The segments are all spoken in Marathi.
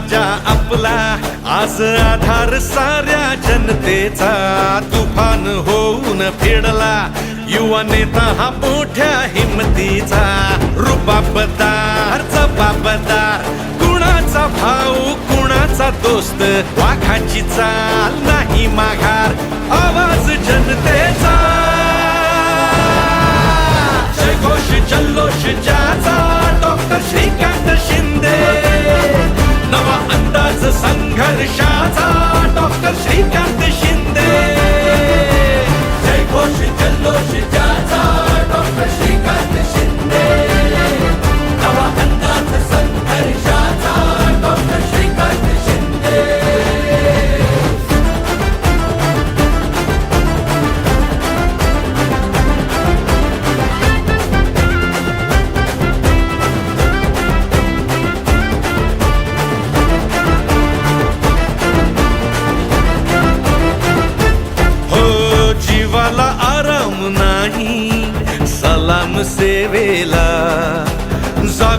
आज आधार साऱ्या जनतेचा. तुफान होऊन फेडला युवा नेता हा मोठ्या हिमतीचा. रुबाबदार जबाबदार कुणाचा भाऊ कुणाचा दोस्त वाघाची चाल नाही माघार. आवाज जनतेचा. जयघोष जल्लोष ज्याचा डॉक्टर श्रीकांत संघर्षाचा डॉक्टर श्रीकांत शिंदे. जयघोष जल्लोष ज्याचा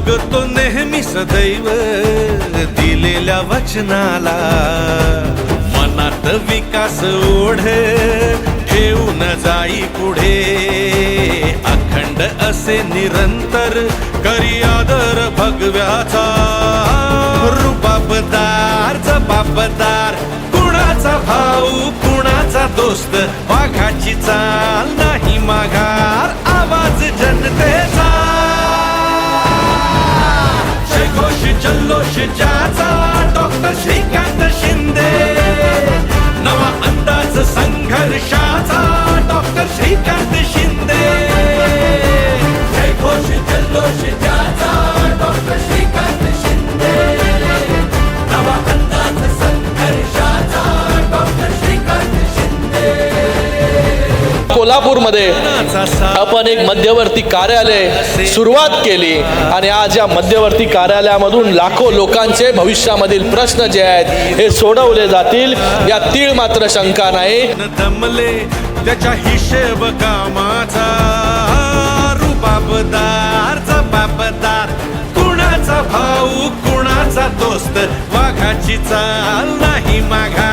जागतो नेहमी सदैव दिलेल्या वचनाला. मनात विकास ओढ ठेवून जाई पुढे. अखंड असे निरंतर करी आदर भगव्याचा. रुबाबदार जबाबदार कुणाचा भाऊ कुणाचा दोस्त श्रीकांत शिंदे. जयघोष जल्लोष ज्याचा डॉक्टर श्रीकांत शिंदे. नवा अंदाज संघर्षाचा डॉक्टर श्रीकांत शिंदे. कोल्हापूरमध्ये आपण एक मध्यवर्ती कार्यालय सुरुवात केली आणि आज या मध्यवर्ती कार्यालयामधून लाखो लोकांचे भविष्यामधील प्रश्न जे आहेत हे सोडवले जातील. या तीळ मात्र शंका नाही. त्याच्या हिशेब कामाचा. रुबाबदार बापदार कुणाचा भाऊ कुणाचा दोस्त? वाघाची चाल नाही माघा